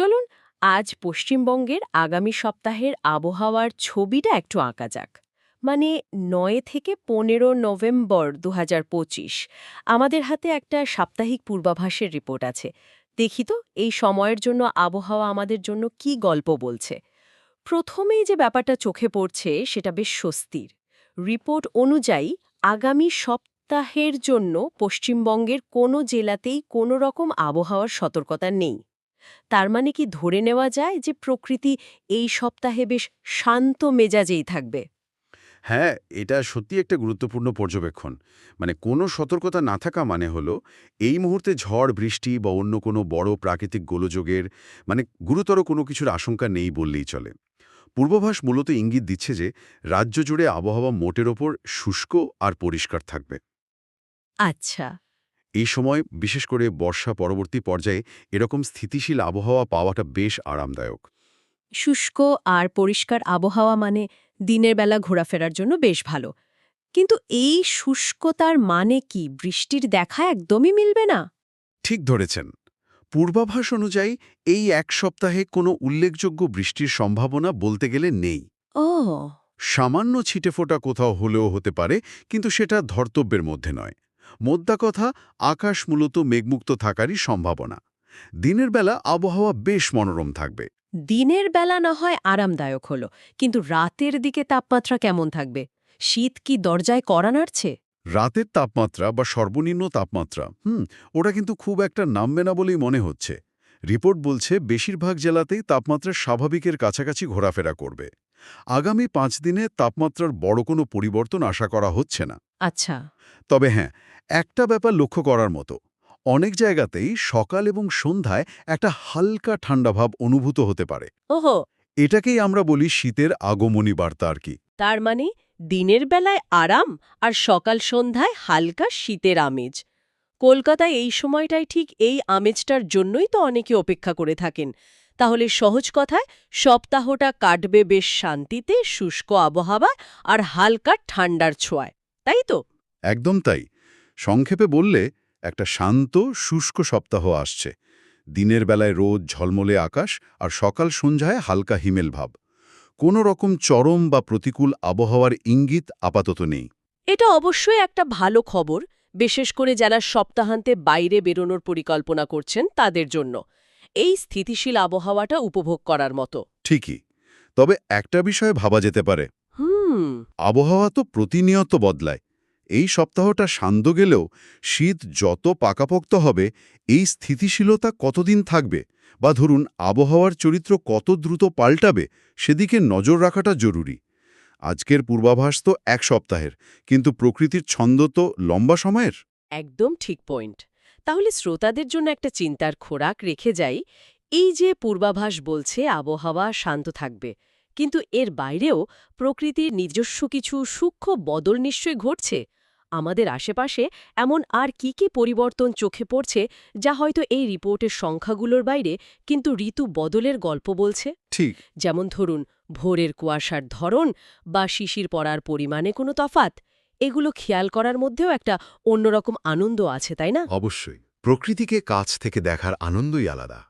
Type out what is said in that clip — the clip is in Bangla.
চলুন, আজ পশ্চিমবঙ্গের আগামী সপ্তাহের আবহাওয়ার ছবিটা একটু আঁকা যাক। মানে নয় থেকে পনেরো নভেম্বর দু হাজার পঁচিশ, আমাদের হাতে একটা সাপ্তাহিক পূর্বাভাসের রিপোর্ট আছে। দেখি তো, এই সময়ের জন্য আবহাওয়া আমাদের জন্য কি গল্প বলছে। প্রথমেই যে ব্যাপারটা চোখে পড়ছে, সেটা বেশ স্বস্তির। রিপোর্ট অনুযায়ী, আগামী সপ্তাহের জন্য পশ্চিমবঙ্গের কোনো জেলাতেই কোনো রকম আবহাওয়ার সতর্কতা নেই। তার মানে কি ধরে নেওয়া যায় যে প্রকৃতি এই সপ্তাহে বেশ শান্ত মেজাজেই থাকবে? হ্যাঁ এটা সত্যি একটা গুরুত্বপূর্ণ পর্যবেক্ষণ। মানে কোনো সতর্কতা না থাকা মানে হলো এই মুহূর্তে ঝড় বৃষ্টি বা অন্য কোনো বড় প্রাকৃতিক গোলযোগের মানে গুরুতর কোনো কিছুর আশঙ্কা নেই বললেই চলে। পূর্বভাস মূলত ইঙ্গিত দিচ্ছে যে রাজ্য জুড়ে আবহাওয়া মোটের ওপর শুষ্ক আর পরিষ্কার থাকবে। আচ্ছা। এই সময় বিশেষ করে বর্ষা পরবর্তী পর্যায়ে এরকম স্থিতিশীল আবহাওয়া পাওয়াটা বেশ আরামদায়ক। শুষ্ক আর পরিষ্কার আবহাওয়া মানে দিনের বেলা ঘোরাফেরার জন্য বেশ ভালো। কিন্তু এই শুষ্কতার মানে কি? বৃষ্টির দেখা একদমই মিলবে না? ঠিক ধরেছেন। পূর্বাভাস অনুযায়ী এই এক সপ্তাহে কোনো উল্লেখযোগ্য বৃষ্টির সম্ভাবনা বলতে গেলে নেই। ও। সামান্য ছিটেফোঁটা কোথাও হলেও হতে পারে কিন্তু সেটা ধর্তব্যের মধ্যে নয়। মোদ্দা কথা আকাশ মূলত মেঘমুক্ত থাকারই সম্ভাবনা। দিনের বেলা আবহাওয়া বেশ মনোরম থাকবে। দিনের বেলা না হয় আরামদায়ক হলো কিন্তু রাতের দিকে তাপমাত্রা কেমন থাকবে? শীত কি দরজায় করা নাড়ছে? রাতের তাপমাত্রা বা সর্বনিম্ন তাপমাত্রা হুম ওটা কিন্তু খুব একটা নামবে না বলেই মনে হচ্ছে। রিপোর্ট বলছে বেশিরভাগ জেলাতেই তাপমাত্রা স্বাভাবিকের কাছাকাছি ঘোরাফেরা করবে। আগামী পাঁচ দিনে তাপমাত্রার বড় কোনো পরিবর্তন আশা করা হচ্ছে না। আচ্ছা। তবে হ্যাঁ একটা ব্যাপার লক্ষ্য করার মতো। অনেক জায়গাতেই সকাল এবং সন্ধ্যায় একটা হালকা ঠান্ডা ভাব অনুভূত হতে পারে। ওহো! এটাকেই আমরা বলি শীতের আগমনী বার্তা আর কি। তার মানে দিনের বেলায় আরাম আর সকাল সন্ধ্যায় হালকা শীতের আমেজ। কলকাতায় এই সময়টাই ঠিক এই আমেজটার জন্যই তো অনেকে অপেক্ষা করে থাকেন। তাহলে সহজ কথায় সপ্তাহটা কাটবে বেশ শান্তিতে শুষ্ক আবহাওয়া আর হালকা ঠান্ডার ছোঁয়ায় তাই তো? একদম তাই। সংক্ষেপে বললে একটা শান্ত শুষ্ক সপ্তাহ আসছে। দিনের বেলায় রোদ ঝলমলে আকাশ আর সকাল সন্ধ্যায় হালকা হিমেল ভাব। কোনো রকম চরম বা প্রতিকূল আবহাওয়ার ইঙ্গিত আপাতত নেই। এটা অবশ্যই একটা ভালো খবর। বিশেষ করে যারা সপ্তাহান্তে বাইরে বেরোনোর পরিকল্পনা করছেন তাদের জন্য। এই স্থিতিশীল আবহাওয়াটা উপভোগ করার মতো। ঠিকই। তবে একটা বিষয়ে ভাবা যেতে পারে। হুম। আবহাওয়া তো প্রতিনিয়ত বদলায়। এই সপ্তাহটা শান্ত গেলেও শীত যত পাকাপোক্ত হবে এই স্থিতিশীলতা কতদিন থাকবে? বা ধরুন আবহাওয়ার চরিত্র কত দ্রুত পাল্টাবে সেদিকে নজর রাখাটা জরুরি। আজকের পূর্বাভাস তো এক সপ্তাহের, কিন্তু প্রকৃতির ছন্দ তো লম্বা সময়ের? একদম ঠিক পয়েন্ট। তাহলে শ্রোতাদের জন্য একটা চিন্তার খোরাক রেখে যাই, এই যে পূর্বাভাস বলছে, আবহাওয়া শান্ত থাকবে, কিন্তু এর বাইরেও প্রকৃতির নিজস্ব কিছু সূক্ষ্ম বদল নিশ্চয়ই ঘটছে? আমাদের আশেপাশে এমন আর কি কি পরিবর্তন চোখে পড়ছে যা হয়তো এই রিপোর্টের সংখ্যাগুলোর বাইরে কিন্তু ঋতু বদলের গল্প বলছে? ঠিক। যেমন ধরুন ভোরের কুয়াশার ধরন বা শিশির পড়ার পরিমাণে কোনো তফাত এগুলো খেয়াল করার মধ্যেও একটা অন্যরকম আনন্দ আছে তাই না? অবশ্যই। প্রকৃতিকে কাছ থেকে দেখার আনন্দই আলাদা।